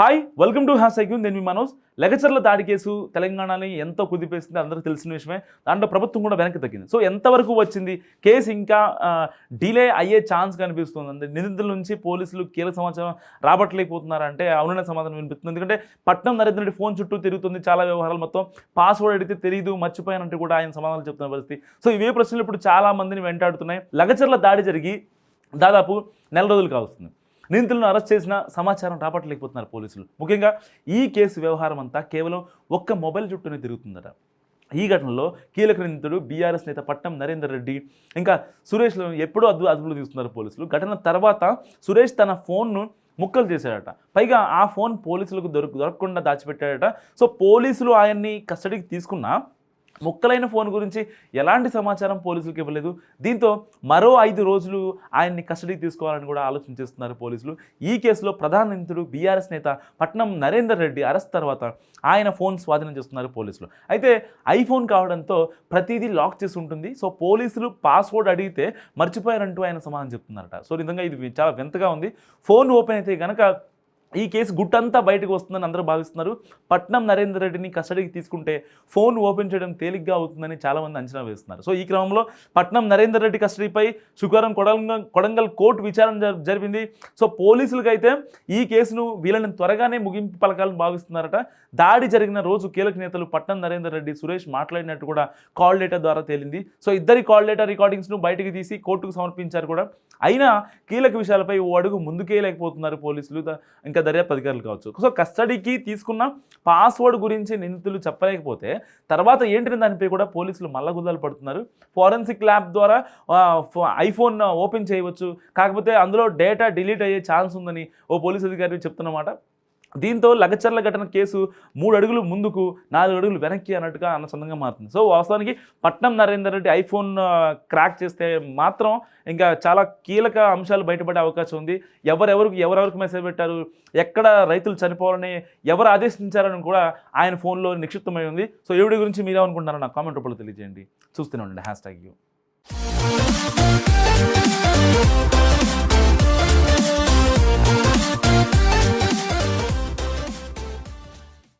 Hi welcome to has IQ నేను మీ మనోజ్. లెగచర్ల దాడి కేసు తెలంగాణని ఎంతో కుదిపేసింది అందరికీ తెలిసిన విషయమే. దాంట్లో ప్రభుత్వం కూడా వెనక్కి తగ్గింది. సో ఎంతవరకు వచ్చింది? కేసు ఇంకా డిలే అయ్యే ఛాన్స్ కనిపిస్తుంది. అంటే నిందితుల నుంచి పోలీసులు కీలక సమాచారం రాబట్టలేకపోతున్నారంటే అవుననే సమాధానం వినిపిస్తుంది. ఎందుకంటే పట్నం నరేంద్ర రెడ్డి ఫోన్ చుట్టూ తిరుగుతుంది చాలా వ్యవహారాలు మొత్తం పాస్వర్డ్ అడిగితే తెలియదు మర్చిపోయానంటే కూడా ఆయన సమాధానం చెప్తున్న పరిస్థితి. సో ఇవే ప్రశ్నలు ఇప్పుడు చాలా మందిని వెంటాడుతున్నాయి. లగచర్ల దాడి జరిగి దాదాపు నెల రోజులు కావస్తుంది. నిందితులను అరెస్ట్ చేసిన సమాచారం రాబట్టలేకపోతున్నారు పోలీసులు. ముఖ్యంగా ఈ కేసు వ్యవహారం అంతా కేవలం ఒక్క మొబైల్ చుట్టూనే తిరుగుతుందట. ఈ ఘటనలో కీలక నిందితుడు బీఆర్ఎస్ నేత పట్నం నరేందర్ రెడ్డి ఇంకా సురేష్లను ఎప్పుడూ అదుపు అదుపులో తీస్తున్నారు పోలీసులు. ఘటన తర్వాత సురేష్ తన ఫోన్ను ముక్కలు చేశాడట. పైగా ఆ ఫోన్ పోలీసులకు దొరక దొరకకుండా దాచిపెట్టాడట. సో పోలీసులు ఆయన్ని కస్టడీకి తీసుకున్నా ముక్కలైన ఫోన్ గురించి ఎలాంటి సమాచారం పోలీసులకు ఇవ్వలేదు. దీంతో మరో ఐదు రోజులు ఆయన్ని కస్టడీకి తీసుకోవాలని కూడా ఆలోచన చేస్తున్నారు పోలీసులు. ఈ కేసులో ప్రధాన నిందితుడు బీఆర్ఎస్ నేత పట్నం నరేందర్ రెడ్డి అరెస్ట్ తర్వాత ఆయన ఫోన్ స్వాధీనం చేస్తున్నారు పోలీసులు. అయితే ఐఫోన్ కావడంతో ప్రతిదీ లాక్ చేసి ఉంటుంది. సో పోలీసులు పాస్వర్డ్ అడిగితే మర్చిపోయారంటూ ఆయన సమాధానం చెప్తున్నారట. సో నిజంగా ఇది చాలా వింతగా ఉంది. ఫోన్ ఓపెన్ అయితే కనుక ఈ కేసు గుట్టంతా బయటకు వస్తుందని అందరూ భావిస్తున్నారు. పట్నం నరేందర్ రెడ్డిని కస్టడీకి తీసుకుంటే ఫోన్ ఓపెన్ చేయడం తేలిగ్గా అవుతుందని చాలామంది అంచనా వేస్తున్నారు. సో ఈ క్రమంలో పట్నం నరేందర్ రెడ్డి కస్టడీపై శుక్రవారం కొడంగల్ కొడంగల్ కోర్టు విచారణ జరిపింది. సో పోలీసులకు అయితే ఈ కేసును వీళ్ళని త్వరగానే ముగింపు పలకాలని భావిస్తున్నారట. దాడి జరిగిన రోజు కీలక నేతలు పట్నం నరేందర్ రెడ్డి సురేష్ మాట్లాడినట్టు కూడా కాల్ డేటా ద్వారా తేలింది. సో ఇద్దరి కాల్ డేటా రికార్డింగ్స్ను బయటకు తీసి కోర్టుకు సమర్పించారు కూడా. అయినా కీలక విషయాలపై ఓ అడుగు ముందుకే లేకపోతున్నారు పోలీసులు ఇంకా దర్యాప్తు అధికారులు కావచ్చు. సో కస్టడీకి తీసుకున్న పాస్వర్డ్ గురించి నిందితులు చెప్పలేకపోతే తర్వాత ఏంటని దానిపై కూడా పోలీసులు మల్లగుద్దలు పడుతున్నారు. ఫోరెన్సిక్ ల్యాబ్ ద్వారా ఐఫోన్ ఓపెన్ చేయవచ్చు. కాకపోతే అందులో డేటా డిలీట్ అయ్యే ఛాన్స్ ఉందని ఓ పోలీస్ అధికారి చెప్తున్నమాట దీంతో లగచర్ల ఘటన కేసు మూడు అడుగులు ముందుకు నాలుగు అడుగులు వెనక్కి అన్నట్టుగా అనుసంధంగా మారుతుంది. సో వాస్తవానికి పట్నం నరేందర్ రెడ్డి ఐఫోన్ క్రాక్ చేస్తే మాత్రం ఇంకా చాలా కీలక అంశాలు బయటపడే అవకాశం ఉంది. ఎవరెవరికి ఎవరెవరికి మెసేజ్ పెట్టారు ఎక్కడ రైతులు చనిపోవాలని ఎవరు ఆదేశించారని కూడా ఆయన ఫోన్లో నిక్షిప్తమై ఉంది. సో ఈ గురించి మీరేమనుకుంటున్నారో నాకు కామెంట్ రూపంలో తెలియజేయండి. చూస్తూనే ఉండండి హ్యాష్ ట్యాగ్ యూ